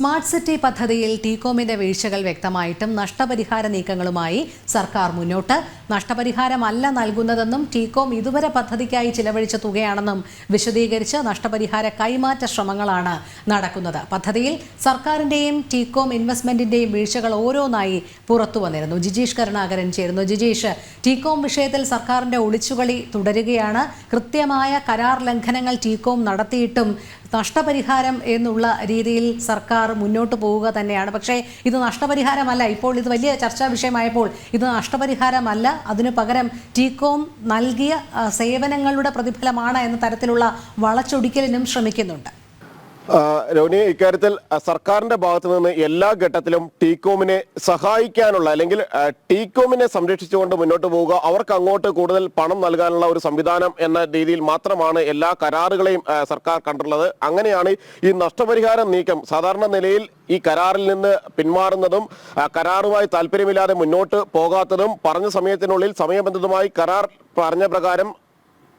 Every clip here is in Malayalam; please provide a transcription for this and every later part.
സ്മാർട്ട് സിറ്റി പദ്ധതിയിൽ ടീകോമിന്റെ വീഴ്ചകൾ വ്യക്തമായിട്ടും നഷ്ടപരിഹാര നീക്കങ്ങളുമായി സർക്കാർ മുന്നോട്ട്. നഷ്ടപരിഹാരമല്ല നൽകുന്നതെന്നും ടീകോം ഇതുവരെ പദ്ധതിക്കായി ചിലവഴിച്ച തുകയാണെന്നും വിശദീകരിച്ച് നഷ്ടപരിഹാര കൈമാറ്റ ശ്രമങ്ങളാണ് നടക്കുന്നത്. പദ്ധതിയിൽ സർക്കാരിന്റെയും ടീകോം ഇൻവെസ്റ്റ്മെന്റിന്റെയും വീഴ്ചകൾ ഓരോന്നായി പുറത്തു വന്നിരുന്നു. ജിജീഷ് കരുണാകരൻ ചേരുന്നു. ജിജീഷ് ടീകോം വിഷയത്തിൽ സർക്കാരിന്റെ ഒളിച്ചുകളി തുടരുകയാണ്. കൃത്യമായ കരാർ ലംഘനങ്ങൾ ടീകോം നടത്തിയിട്ടും നഷ്ടപരിഹാരം എന്നുള്ള രീതിയിൽ സർക്കാർ മുന്നോട്ട് പോവുക തന്നെയാണ്. പക്ഷേ ഇത് നഷ്ടപരിഹാരമല്ല. ഇപ്പോൾ ഇത് വലിയ ചർച്ചാ വിഷയമായപ്പോൾ ഇത് നഷ്ടപരിഹാരമല്ല. അതിനു പകരം ടീകോം നൽകിയ സേവനങ്ങളുടെ പ്രതിഫലമാണ് എന്ന തരത്തിലുള്ള വളച്ചൊടിക്കലിനും ശ്രമിക്കുന്നുണ്ട്. രോനി ഇക്കാര്യത്തിൽ സർക്കാരിന്റെ ഭാഗത്തു നിന്ന് എല്ലാ ഘട്ടത്തിലും ടീകോമിനെ സഹായിക്കാനുള്ള അല്ലെങ്കിൽ ടീകോമിനെ സംരക്ഷിച്ചുകൊണ്ട് മുന്നോട്ട് പോവുക അവർക്ക് അങ്ങോട്ട് കൂടുതൽ പണം നൽകാനുള്ള ഒരു സംവിധാനം എന്ന രീതിയിൽ മാത്രമാണ് എല്ലാ കരാറുകളെയും സർക്കാർ കണ്ടുള്ളത് അങ്ങനെയാണ് ഈ നഷ്ടപരിഹാരം നീക്കം സാധാരണ നിലയിൽ ഈ കരാറിൽ നിന്ന് പിന്മാറുന്നതും കരാറുമായി താല്പര്യമില്ലാതെ മുന്നോട്ട് പോകാത്തതും പറഞ്ഞ സമയത്തിനുള്ളിൽ സമയബന്ധിതമായി കരാർ പറഞ്ഞ പ്രകാരം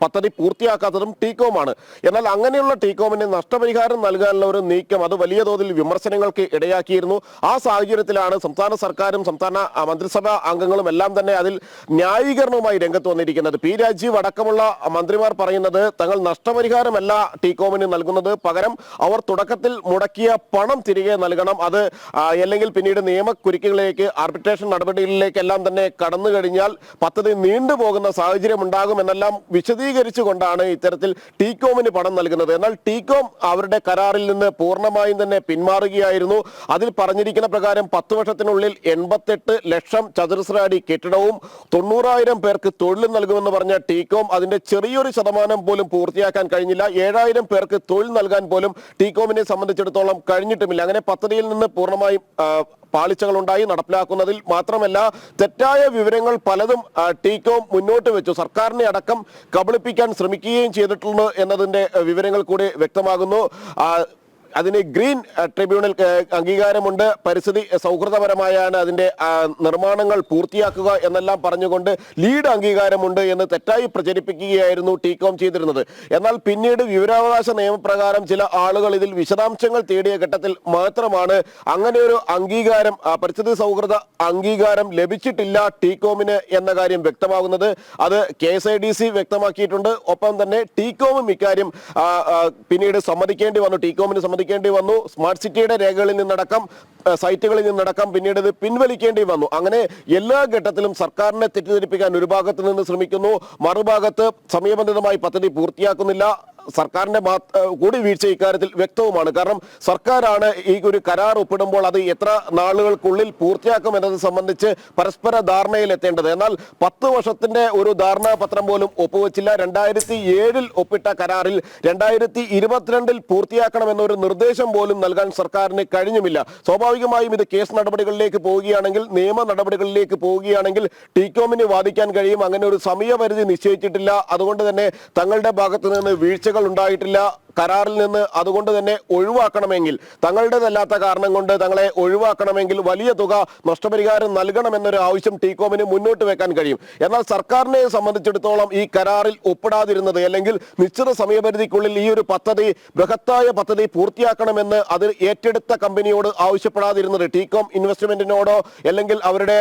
പദ്ധതി പൂർത്തിയാക്കാത്തതും ടീകോമാണ്. എന്നാൽ അങ്ങനെയുള്ള ടീകോമിന് നഷ്ടപരിഹാരം നൽകാനുള്ള ഒരു നീക്കം അത് വലിയ തോതിൽ വിമർശനങ്ങൾക്ക് ഇടയാക്കിയിരുന്നു. ആ സാഹചര്യത്തിലാണ് സംസ്ഥാന സർക്കാരും സംസ്ഥാന മന്ത്രിസഭാ അംഗങ്ങളും എല്ലാം തന്നെ അതിൽ ന്യായീകരണവുമായി രംഗത്ത് വന്നിരിക്കുന്നത്. പി രാജീവ് അടക്കമുള്ള മന്ത്രിമാർ പറയുന്നത് തങ്ങൾ നഷ്ടപരിഹാരമല്ല ടീകോമിന് നൽകുന്നത്. പകരം അവർ തുടക്കത്തിൽ മുടക്കിയ പണം തിരികെ നൽകണം. അത് അല്ലെങ്കിൽ പിന്നീട് നിയമക്കുരുക്കുകളിലേക്ക് ആർബിട്രേഷൻ നടപടികളിലേക്കെല്ലാം തന്നെ കടന്നു കഴിഞ്ഞാൽ പദ്ധതി നീണ്ടുപോകുന്ന സാഹചര്യം ഉണ്ടാകുമെന്നെല്ലാം വിശദീകരിച്ചുകൊണ്ടാണ് ഇത്തരത്തിൽ ടീകോമിന് പണം നൽകുന്നത്. എന്നാൽ ടീകോം അവരുടെ കരാറിൽ നിന്ന് പൂർണമായും തന്നെ പിന്മാറുകയായിരുന്നു. അതിൽ പറഞ്ഞിരിക്കുന്ന പ്രകാരം പത്ത് വർഷത്തിനുള്ളിൽ എൺപത്തെട്ട് ലക്ഷം ചതുരശ്ര അടി കെട്ടിടവും തൊണ്ണൂറായിരം പേർക്ക് തൊഴിൽ നൽകുമെന്ന് പറഞ്ഞ ടീകോം അതിന്റെ ചെറിയൊരു ശതമാനം പോലും പൂർത്തിയാക്കാൻ കഴിഞ്ഞില്ല. ഏഴായിരം പേർക്ക് തൊഴിൽ നൽകാൻ പോലും ടീകോമിനെ സംബന്ധിച്ചിടത്തോളം കഴിഞ്ഞിട്ടുമില്ല. അങ്ങനെ പദ്ധതിയിൽ നിന്ന് പൂർണമായും പാളിച്ചകളുണ്ടായി നടപ്പിലാക്കുന്നതിൽ മാത്രമല്ല തെറ്റായ വിവരങ്ങൾ പലതും ടീക്കോം മുന്നോട്ട് വെച്ചു. സർക്കാരിനെ അടക്കം കബളിപ്പിക്കാൻ ശ്രമിക്കുകയും ചെയ്തിട്ടുണ്ട് എന്നതിന്റെ വിവരങ്ങൾ കൂടി വ്യക്തമാകുന്നു. അതിന് ഗ്രീൻ ട്രിബ്യൂണൽ അംഗീകാരമുണ്ട്. പരിസ്ഥിതി സൗഹൃദപരമായാണ് അതിന്റെ നിർമ്മാണങ്ങൾ പൂർത്തിയാക്കുക എന്നെല്ലാം പറഞ്ഞുകൊണ്ട് ലീഡ് അംഗീകാരമുണ്ട് എന്ന് തെറ്റായി പ്രചരിപ്പിക്കുകയായിരുന്നു ടീകോം ചെയ്തിരുന്നത്. എന്നാൽ പിന്നീട് വിവരാവകാശ നിയമപ്രകാരം ചില ആളുകൾ ഇതിൽ വിശദാംശങ്ങൾ തേടിയ ഘട്ടത്തിൽ മാത്രമാണ് അങ്ങനെ ഒരു അംഗീകാരം പരിസ്ഥിതി സൗഹൃദ അംഗീകാരം ലഭിച്ചിട്ടില്ല ടീകോമിന് എന്ന കാര്യം വ്യക്തമാകുന്നത്. അത് K S I D C വ്യക്തമാക്കിയിട്ടുണ്ട്. ഒപ്പം തന്നെ ടീകോമും ഇക്കാര്യം പിന്നീട് സമ്മതിക്കേണ്ടി വന്നു. ടീകോമിന് സമ്മതിക്കേണ്ടി വന്നു. സ്മാർട്ട് സിറ്റിയുടെ രേഖകളിൽ നിന്നടക്കം സൈറ്റുകളിൽ നിന്നടക്കം പിന്നീട് ഇത് പിൻവലിക്കേണ്ടി വന്നു. അങ്ങനെ എല്ലാ ഘട്ടത്തിലും സർക്കാരിനെ തെറ്റിദ്ധരിപ്പിക്കാൻ ഒരു ഭാഗത്ത് നിന്ന് ശ്രമിക്കുന്നു. മറുഭാഗത്ത് സമയബന്ധിതമായി പദ്ധതി പൂർത്തിയാക്കുന്നില്ല. സർക്കാരിന്റെ കൂടി വീഴ്ച ഇക്കാര്യത്തിൽ വ്യക്തവുമാണ്. കാരണം സർക്കാരാണ് ഈ ഒരു കരാർ ഒപ്പിടുമ്പോൾ അത് എത്ര നാളുകൾക്കുള്ളിൽ പൂർത്തിയാക്കും എന്നത് സംബന്ധിച്ച് പരസ്പര ധാരണയിൽ എത്തേണ്ടത് എന്നാൽ പത്ത് വർഷത്തിന്റെ ഒരു ധാരണാപത്രം പോലും ഒപ്പുവെച്ചില്ല. രണ്ടായിരത്തി ഏഴിൽ ഒപ്പിട്ട കരാറിൽ രണ്ടായിരത്തി ഇരുപത്തിരണ്ടിൽ പൂർത്തിയാക്കണമെന്നൊരു നിർദ്ദേശം പോലും നൽകാൻ സർക്കാരിന് കഴിഞ്ഞുമില്ല. സ്വാഭാവികമായും ഇത് കേസ് നടപടികളിലേക്ക് പോവുകയാണെങ്കിൽ നിയമ നടപടികളിലേക്ക് പോവുകയാണെങ്കിൽ ടീകോമിന് വാദിക്കാൻ കഴിയും. അങ്ങനെ ഒരു സമയപരിധി നിശ്ചയിച്ചിട്ടില്ല. അതുകൊണ്ട് തന്നെ തങ്ങളുടെ ഭാഗത്ത് നിന്ന് വീഴ്ചകൾ ഉണ്ടായിട്ടില്ല. കരാറിൽ നിന്ന് അതുകൊണ്ട് തന്നെ ഒഴിവാക്കണമെങ്കിൽ തങ്ങളുടേതല്ലാത്ത കാരണം കൊണ്ട് തങ്ങളെ ഒഴിവാക്കണമെങ്കിൽ വലിയ തുക നഷ്ടപരിഹാരം നൽകണമെന്നൊരു ആവശ്യം ടീകോമിന് മുന്നോട്ട് വെക്കാൻ കഴിയും. എന്നാൽ സർക്കാരിനെ സംബന്ധിച്ചിടത്തോളം ഈ കരാറിൽ ഒപ്പിടാതിരുന്നത് അല്ലെങ്കിൽ നിശ്ചിത സമയപരിധിക്കുള്ളിൽ ഈ ഒരു പദ്ധതി ബൃഹത്തായ പദ്ധതി പൂർത്തിയാക്കണമെന്ന് അത് ഏറ്റെടുത്ത കമ്പനിയോട് ആവശ്യപ്പെടാതിരുന്നത് ടീകോം ഇൻവെസ്റ്റ്മെന്റിനോടോ അല്ലെങ്കിൽ അവരുടെ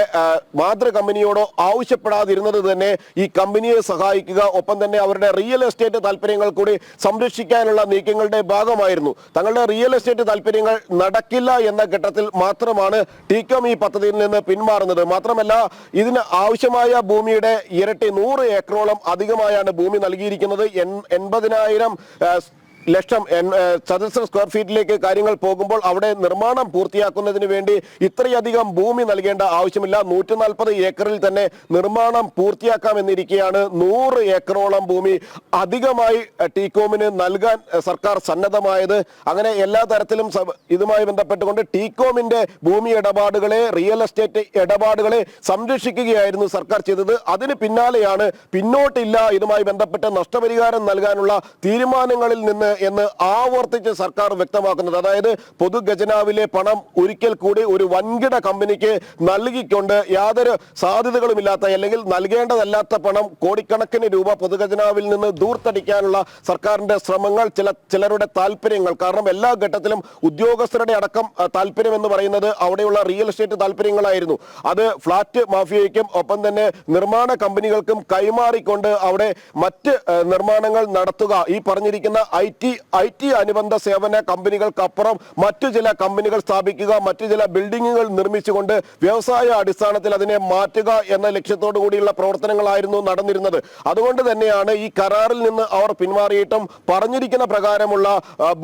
മാതൃ കമ്പനിയോടോ ആവശ്യപ്പെടാതിരുന്നത് തന്നെ ഈ കമ്പനിയെ സഹായിക്കുക ഒപ്പം തന്നെ അവരുടെ റിയൽ എസ്റ്റേറ്റ് താല്പര്യങ്ങൾ കൂടി സംരക്ഷിക്കാനുള്ള നീക്കങ്ങളുടെ ഭാഗമായിരുന്നു. തങ്ങളുടെ റിയൽ എസ്റ്റേറ്റ് താല്പര്യങ്ങൾ നടക്കില്ല എന്ന ഘട്ടത്തിൽ മാത്രമാണ് ടീകോം ഈ പദ്ധതിയിൽ നിന്ന് പിന്മാറുന്നത്. മാത്രമല്ല ഇതിന് ആവശ്യമായ ഭൂമിയുടെ ഇരട്ടി നൂറ് ഏക്കറോളം അധികമായാണ് ഭൂമി നൽകിയിരിക്കുന്നത്. എൺ- എൺപതിനായിരം ലക്ഷം ചതുരശ്ര സ്ക്വയർ ഫീറ്റിലേക്ക് കാര്യങ്ങൾ പോകുമ്പോൾ അവിടെ നിർമ്മാണം പൂർത്തിയാക്കുന്നതിന് വേണ്ടി ഇത്രയധികം ഭൂമി നൽകേണ്ട ആവശ്യമില്ല. നൂറ്റി നാൽപ്പത് ഏക്കറിൽ തന്നെ നിർമ്മാണം പൂർത്തിയാക്കാമെന്നിരിക്കെയാണ് നൂറ് ഏക്കറോളം ഭൂമി അധികമായി ടീകോമിന് നൽകാൻ സർക്കാർ സന്നദ്ധമായത്. അങ്ങനെ എല്ലാ തരത്തിലും ഇതുമായി ബന്ധപ്പെട്ടുകൊണ്ട് ടീകോമിന്റെ ഭൂമി ഇടപാടുകളെ റിയൽ എസ്റ്റേറ്റ് ഇടപാടുകളെ സംരക്ഷിക്കുകയായിരുന്നു സർക്കാർ ചെയ്തത്. അതിന് പിന്നാലെയാണ് പിന്നോട്ടില്ല ഇതുമായി ബന്ധപ്പെട്ട് നഷ്ടപരിഹാരം നൽകാനുള്ള തീരുമാനങ്ങളിൽ നിന്ന് എന്ന് ആവർത്തിച്ച് സർക്കാർ വ്യക്തമാക്കുന്നത്. അതായത് പൊതുഖജനാവിലെ പണം ഒരിക്കൽ കൂടി ഒരു വൻകിട കമ്പനിക്ക് നൽകിക്കൊണ്ട് യാതൊരു സാധ്യതകളുമില്ലാത്ത അല്ലെങ്കിൽ നൽകേണ്ടതല്ലാത്ത പണം കോടിക്കണക്കിന് രൂപ പൊതുഖജനാവിൽ നിന്ന് ദൂർത്തടിക്കാനുള്ള സർക്കാരിന്റെ ശ്രമങ്ങൾ ചില ചിലരുടെ താല്പര്യങ്ങൾ കാരണം എല്ലാ ഘട്ടത്തിലും ഉദ്യോഗസ്ഥരുടെ അടക്കം താല്പര്യം എന്ന് പറയുന്നത് അവിടെയുള്ള റിയൽ എസ്റ്റേറ്റ് താല്പര്യങ്ങളായിരുന്നു അത് ഫ്ളാറ്റ് മാഫിയയ്ക്കും ഒപ്പം തന്നെ നിർമ്മാണ കമ്പനികൾക്കും കൈമാറിക്കൊണ്ട് അവിടെ മറ്റ് നിർമ്മാണങ്ങൾ നടത്തുക. ഈ പറഞ്ഞിരിക്കുന്ന ഐ ടി ഐ ടി അനുബന്ധ സേവന കമ്പനികൾക്കപ്പുറം മറ്റു ചില കമ്പനികൾ സ്ഥാപിക്കുക മറ്റു ചില ബിൽഡിങ്ങുകൾ നിർമ്മിച്ചുകൊണ്ട് വ്യവസായ അടിസ്ഥാനത്തിൽ അതിനെ മാറ്റുക എന്ന ലക്ഷ്യത്തോടു കൂടിയുള്ള പ്രവർത്തനങ്ങളായിരുന്നു നടന്നിരുന്നത്. അതുകൊണ്ട് തന്നെയാണ് ഈ കരാറിൽ നിന്ന് അവർ പിന്മാറിയിട്ടും പറഞ്ഞിരിക്കുന്ന പ്രകാരമുള്ള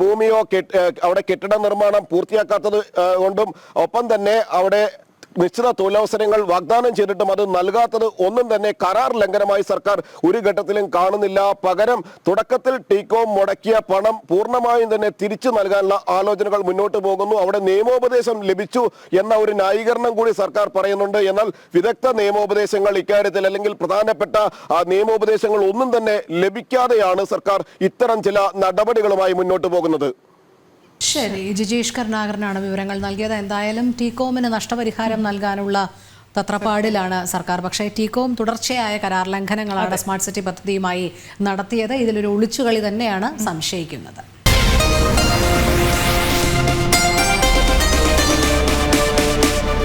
ഭൂമിയോ അവിടെ കെട്ടിട നിർമ്മാണം പൂർത്തിയാക്കാത്തത് കൊണ്ടും ഒപ്പം തന്നെ അവിടെ നിശ്ചിത തൊഴിലവസരങ്ങൾ വാഗ്ദാനം ചെയ്തിട്ടും അത് നൽകാത്തത് ഒന്നും തന്നെ കരാർ ലംഘനമായി സർക്കാർ ഒരു ഘട്ടത്തിലും കാണുന്നില്ല. പകരം തുടക്കത്തിൽ ടീക്കോം മുടക്കിയ പണം പൂർണമായും തന്നെ തിരിച്ചു നൽകാനുള്ള ആലോചനകൾ മുന്നോട്ട് പോകുന്നു. അവിടെ നിയമോപദേശം ലഭിച്ചു എന്ന ഒരു ന്യായീകരണം കൂടി സർക്കാർ പറയുന്നുണ്ട്. എന്നാൽ വിദഗ്ധ നിയമോപദേശങ്ങൾ ഇക്കാര്യത്തിൽ അല്ലെങ്കിൽ പ്രധാനപ്പെട്ട നിയമോപദേശങ്ങൾ ഒന്നും തന്നെ ലഭിക്കാതെയാണ് സർക്കാർ ഇത്തരം ചില നടപടികളുമായി മുന്നോട്ട് പോകുന്നത്. ശരി ജിജീഷ് കരുണാകരനാണ് വിവരങ്ങൾ നൽകിയത്. എന്തായാലും ടീകോമിന് നഷ്ടപരിഹാരം നൽകാനുള്ള തത്രപ്പാടിലാണ് സർക്കാർ. പക്ഷേ ടീകോം തുടർച്ചയായ കരാർ ലംഘനങ്ങളാണ് സ്മാർട്ട് സിറ്റി പദ്ധതിയുമായി നടത്തിയത്. ഇതിലൊരു ഒളിച്ചുകളി തന്നെയാണ് സംശയിക്കുന്നത്.